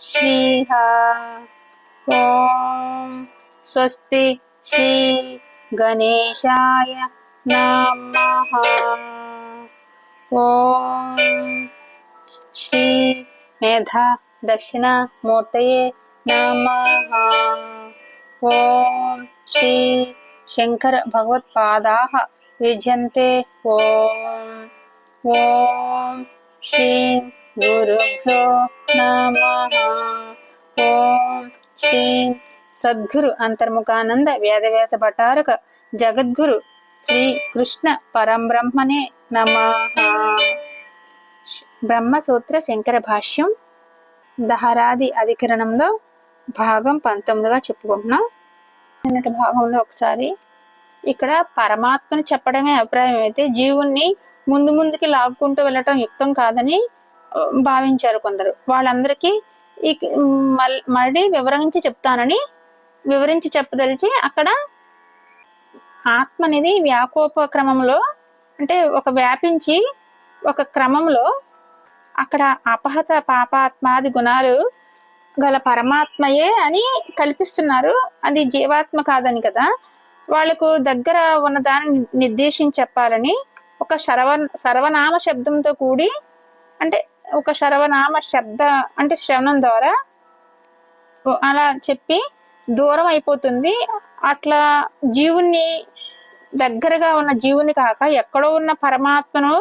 శ్రీహ ఓం స్వస్తి శ్రీ గణేశాయ నమః ఓం శ్రీ మేధా దక్షిణ మూర్తయే నమః ఓం శ్రీ శంకర భగవత్పాదాः విజయంతే ఓం ఓం శ్రీ గురుభ్యో నమః ఓం సద్గురు అంతర్ముఖానంద వేదవ్యాస భటారక జగద్గురు శ్రీ కృష్ణ పరంబ్రహ్మనే నమ బ్రహ్మసూత్ర శంకర భాష్యం దహరాది అధికరణంలో భాగం పంతొమ్మిదిగా చెప్పుకుంటున్నాం. నిన్నటి భాగంలో ఒకసారి ఇక్కడ పరమాత్మని చెప్పడమే అభిప్రాయం అయితే జీవుణ్ణి ముందు ముందుకి లాక్కుంటూ వెళ్ళటం యుక్తం కాదని భావించారు కొందరు. వాళ్ళందరికీ ఈ మళ్ళీ వివరించి చెప్తానని వివరించి చెప్పదలిచి అక్కడ ఆత్మ అనేది వ్యాకోప క్రమంలో అంటే ఒక వ్యాపించి ఒక క్రమంలో అక్కడ అపహత పాపాత్మాది గుణాలు గల పరమాత్మయే అని కల్పిస్తున్నారు. అది జీవాత్మ కాదని కదా. వాళ్ళకు దగ్గర ఉన్న దాన్ని నిర్దేశించి చెప్పాలని ఒక సర్వ సర్వనామ శబ్దంతో కూడి అంటే ఒక శరవనామ శబ్ద అంటే శ్రవణం ద్వారా అలా చెప్పి దూరం అయిపోతుంది. అట్లా జీవుణ్ణి దగ్గరగా ఉన్న జీవుని కాక ఎక్కడో ఉన్న పరమాత్మను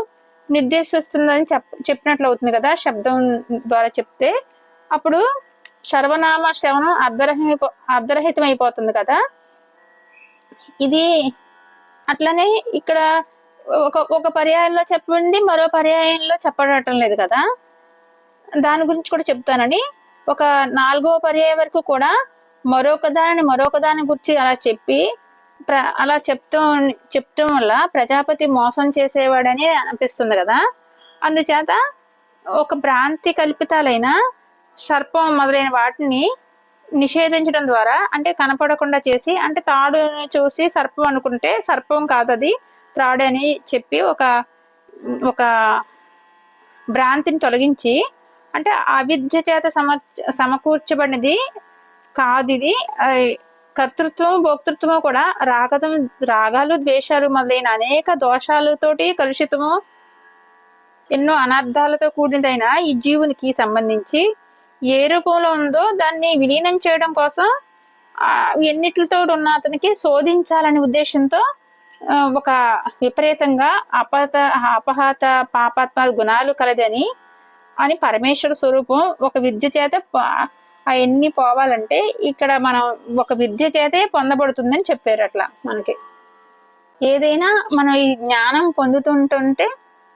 నిర్దేశిస్తుందని చెప్ చెప్పినట్లు అవుతుంది కదా శబ్దం ద్వారా చెప్తే. అప్పుడు సర్వనామ శ్రవణం అర్ధరహిత అర్ధరహితం అయిపోతుంది కదా. ఇది అట్లనే ఇక్కడ ఒక ఒక పర్యాయంలో చెప్పండి మరో పర్యాయంలో చెప్పడటం లేదు కదా? దాని గురించి కూడా చెప్తానని ఒక నాలుగో పర్యాయం వరకు కూడా మరొక దానిని మరొక దాని గురించి అలా చెప్పి ప్ర అలా చెప్తూ చెప్తూ వల్ల ప్రజాపతి మోసం చేసేవాడని అనిపిస్తుంది కదా? అందుచేత ఒక భ్రాంతి కల్పితాలైన సర్పం మొదలైన వాటిని నిషేధించడం ద్వారా అంటే కనపడకుండా చేసి అంటే తాడుని చూసి సర్పం అనుకుంటే సర్పం కాదు అది త్రాడు అని చెప్పి ఒక ఒక భ్రాంతిని తొలగించి అంటే అవిద్య చేత సమ సమకూర్చబడినది కాదు ఇది. కర్తృత్వం భోక్తృత్వము కూడా రాగతం రాగాలు ద్వేషాలు మొదలైన అనేక దోషాలతోటి కలుషితము ఎన్నో అనర్థాలతో కూడినదైన ఈ జీవునికి సంబంధించి ఏ రూపంలో ఉందో దాన్ని విలీనం చేయడం కోసం ఎన్నిట్లతో ఎన్నిటితో ఉన్న అతనికి శోధించాలనే ఉద్దేశంతో ఒక విపరీతంగా అపహత అపహత పాపాత్మ గుణాలు కలదని అని పరమేశ్వర స్వరూపం ఒక విద్య చేత అవన్నీ పోవాలంటే ఇక్కడ మనం ఒక విద్య చేతే పొందబడుతుందని చెప్పారు అట్లా మనకి. ఏదైనా మనం ఈ జ్ఞానం పొందుతుంటుంటే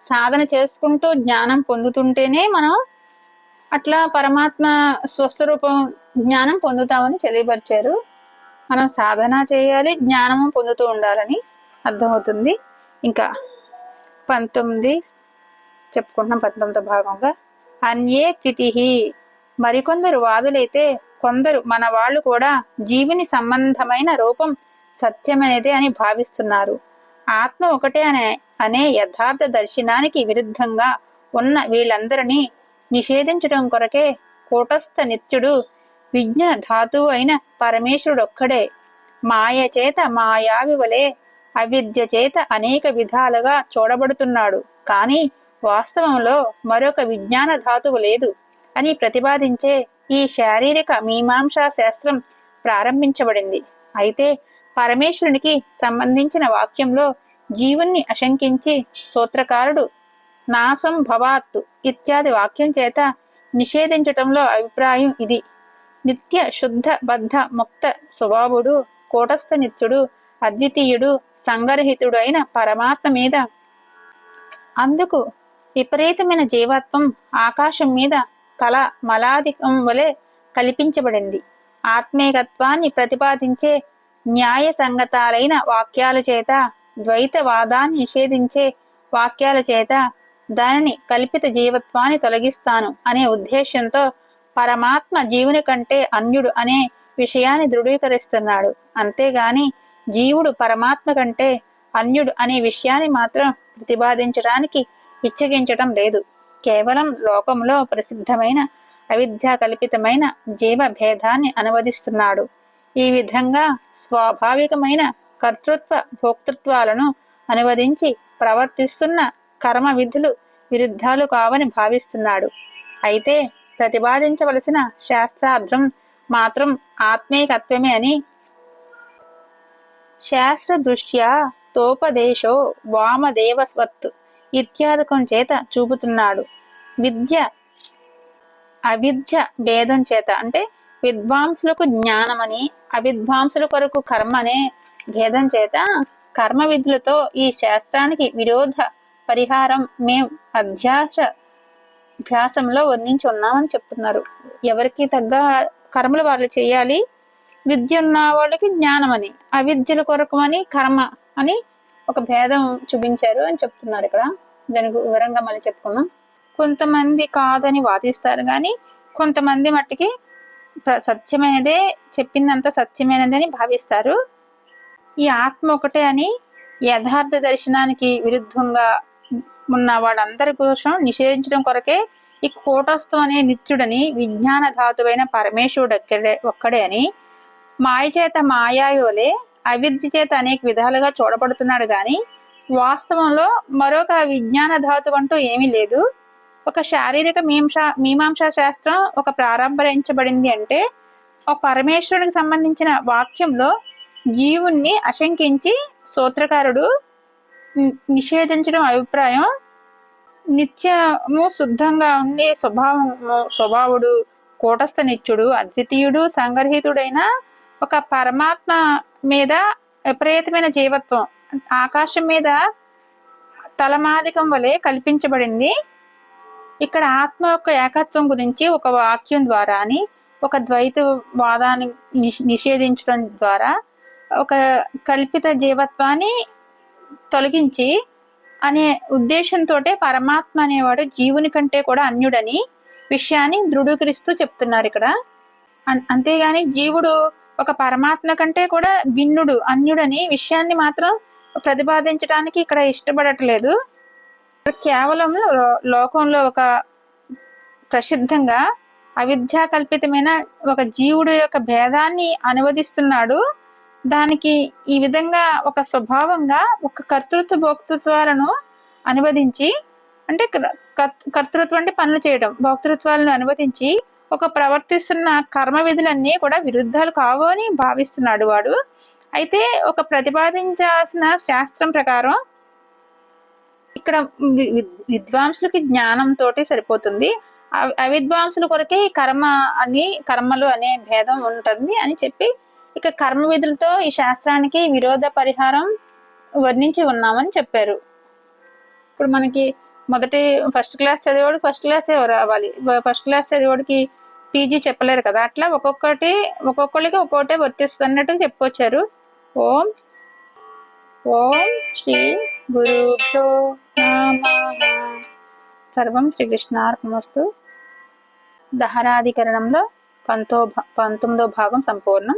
సాధన చేసుకుంటూ జ్ఞానం పొందుతుంటేనే మనం అట్లా పరమాత్మ స్వస్థరూపం జ్ఞానం పొందుతామని తెలియపరిచారు. మనం సాధన చేయాలి జ్ఞానము పొందుతూ ఉండాలని. అర్థమవుతుంది. ఇంకా పంతొమ్మిది చెప్పుకుంటున్నాం పంతొమ్మిదో భాగంగా. అన్యే ద్వితిహి మరికొందరు వాదులైతే కొందరు మన వాళ్ళు కూడా జీవిని సంబంధమైన రూపం సత్యమనేదే అని భావిస్తున్నారు. ఆత్మ ఒకటే అనే అనే యథార్థ దర్శనానికి విరుద్ధంగా ఉన్న వీళ్ళందరినీ నిషేధించడం కొరకే కూటస్థ నిత్యుడు విజ్ఞ ధాతువు అయిన పరమేశ్వరుడొక్కడే. మాయ చేత మాయావి వలె అవిద్య చేత అనేక విధాలుగా చూడబడుతున్నాడు. కానీ వాస్తవంలో మరొక విజ్ఞాన ధాతువు లేదు అని ప్రతిపాదించే ఈ శారీరక మీమాంసా శాస్త్రం ప్రారంభించబడింది. అయితే పరమేశ్వరునికి సంబంధించిన వాక్యంలో జీవుణ్ణి అశంకించి సూత్రకారుడు నాసం భవాత్తు ఇత్యాది వాక్యం చేత నిషేధించటంలో అభిప్రాయం ఇది. నిత్య శుద్ధ బద్ధ ముక్త స్వభావుడు కూటస్థ నిత్యుడు అద్వితీయుడు సంగరహితుడు అయిన పరమాత్మ మీద. అందుకు విపరీతమైన జీవత్వం ఆకాశం మీద కళ మలాధికం వలె కల్పించబడింది. ఆత్మేకత్వాన్ని ప్రతిపాదించే న్యాయ సంగతాలైన వాక్యాల చేత ద్వైతవాదాన్ని నిషేధించే వాక్యాల చేత దానిని కల్పిత జీవత్వాన్ని తొలగిస్తాను అనే ఉద్దేశంతో పరమాత్మ జీవుని కంటే అన్యుడు అనే విషయాన్ని దృఢీకరిస్తున్నాడు. అంతేగాని జీవుడు పరమాత్మ కంటే అన్యుడు అనే విషయాన్ని మాత్రం ప్రతిపాదించడానికి ఇచ్చగించటం లేదు. కేవలం లోకంలో ప్రసిద్ధమైన అవిద్యా కల్పితమైన జీవ భేదాన్ని అనువదిస్తున్నాడు. ఈ విధంగా స్వాభావికమైన కర్తృత్వ భోక్తృత్వాలను అనువదించి ప్రవర్తిస్తున్న కర్మ విధులు విరుద్ధాలు కావని భావిస్తున్నాడు. అయితే ప్రతిపాదించవలసిన శాస్త్రార్థం మాత్రం ఆత్మీకత్వమే అని శాస్త్ర దృష్ట్యా తోపదేశో వామదేవస్వత్ ఇత్యాదకం చేత చూపుతున్నాడు. విద్య అవిద్య భేదం చేత అంటే విద్వాంసులకు జ్ఞానమని అవిద్వాంసుల కొరకు కర్మ అనే భేదం చేత కర్మ విధులతో ఈ శాస్త్రానికి విరోధ పరిహారం మేం అధ్యాస అభ్యాసంలో వర్ణించి ఉన్నామని చెప్తున్నారు. ఎవరికి తగ్గ కర్మలు వాళ్ళు చేయాలి విద్య ఉన్న వాళ్ళకి జ్ఞానం అని అవిద్యల కొరకు అని కర్మ అని ఒక భేదం చూపించారు అని చెప్తున్నారు ఇక్కడ. దాని వివరంగా మళ్ళీ చెప్పుకున్నాం కొంతమంది కాదని వాదిస్తారు కానీ కొంతమంది మట్టికి సత్యమైనదే చెప్పిందంత సత్యమైనదని భావిస్తారు. ఈ ఆత్మ ఒకటే అని యథార్థ దర్శనానికి విరుద్ధంగా ఉన్న వాళ్ళందరి కోసం నిషేధించడం కొరకే ఈ కూటస్థం అనే నిత్యుడని విజ్ఞాన ధాతువైన పరమేశ్వరుడు ఒక్కడే ఒక్కడే అని మాయ చేత మాయాయోలే అవిద్య చేత అనేక విధాలుగా చూడబడుతున్నాడు గాని వాస్తవంలో మరొక విజ్ఞాన ధాతు అంటూ ఏమీ లేదు. ఒక శారీరక మీంస మీమాంసా శాస్త్రం ఒక ప్రారంభించబడింది అంటే ఒక పరమేశ్వరునికి సంబంధించిన వాక్యంలో జీవుణ్ణి అశంకించి సూత్రకారుడు నిషేధించడం అభిప్రాయం నిత్యము శుద్ధంగా ఉండే స్వభావము స్వభావుడు కూటస్థ నిత్యుడు అద్వితీయుడు సంగర్హితుడైన ఒక పరమాత్మ మీద విపరీతమైన జీవత్వం. ఆకాశం మీద తలమాదికం వలె కల్పించబడింది. ఇక్కడ ఆత్మ యొక్క ఏకత్వం గురించి ఒక వాక్యం ద్వారా అని ఒక ద్వైత వాదాన్ని నిష్- నిషేధించడం ద్వారా ఒక కల్పిత జీవత్వాన్ని తొలగించి అనే ఉద్దేశంతో పరమాత్మ అనేవాడు జీవుని కంటే కూడా అన్యుడని విషయాన్ని దృఢీకరిస్తూ చెప్తున్నారు ఇక్కడ. అన్- అంతేగాని జీవుడు ఒక పరమాత్మ కంటే కూడా భిన్నుడు అన్యుడని విషయాన్ని మాత్రం ప్రతిపాదించడానికి ఇక్కడ ఇష్టపడట్లేదు. కేవలం లోకంలో ఒక ప్రసిద్ధంగా అవిద్యా కల్పితమైన ఒక జీవుడు యొక్క భేదాన్ని అనువదిస్తున్నాడు. దానికి ఈ విధంగా ఒక స్వభావంగా ఒక కర్తృత్వ భోక్తృత్వాలను అనువదించి అంటే కర్తృత్వం అంటే పనులు చేయడం భోక్తృత్వాలను అనువదించి ఒక ప్రవర్తిస్తున్న కర్మ విధులన్నీ కూడా విరుద్ధాలు కావు అని భావిస్తున్నాడు వాడు. అయితే ఒక ప్రతిపాదించాల్సిన శాస్త్రం ప్రకారం ఇక్కడ విద్వాంసులకి జ్ఞానం తోటి సరిపోతుంది. అవిద్వాంసుల కొరకే కర్మ అని కర్మలు అనే భేదం ఉంటుంది అని చెప్పి ఇక కర్మ విధులతో ఈ శాస్త్రానికి విరోధ పరిహారం వర్ణించి ఉన్నామని చెప్పారు. ఇప్పుడు మనకి మొదటి ఫస్ట్ క్లాస్ చదివాడు ఫస్ట్ క్లాస్ రావాలి. ఫస్ట్ క్లాస్ చదివాడికి పీజీ చెప్పలేరు కదా. అట్లా ఒక్కొక్కటి ఒక్కొక్కరికి ఒక్కొక్కటే వర్తిస్తున్నట్టు చెప్పుకొచ్చారు. ఓం ఓం శ్రీ గురుభ్యో సర్వం శ్రీకృష్ణార్పణమస్తు. దహరాధికరణంలో పంతో పంతొమ్మిదో భాగం సంపూర్ణం.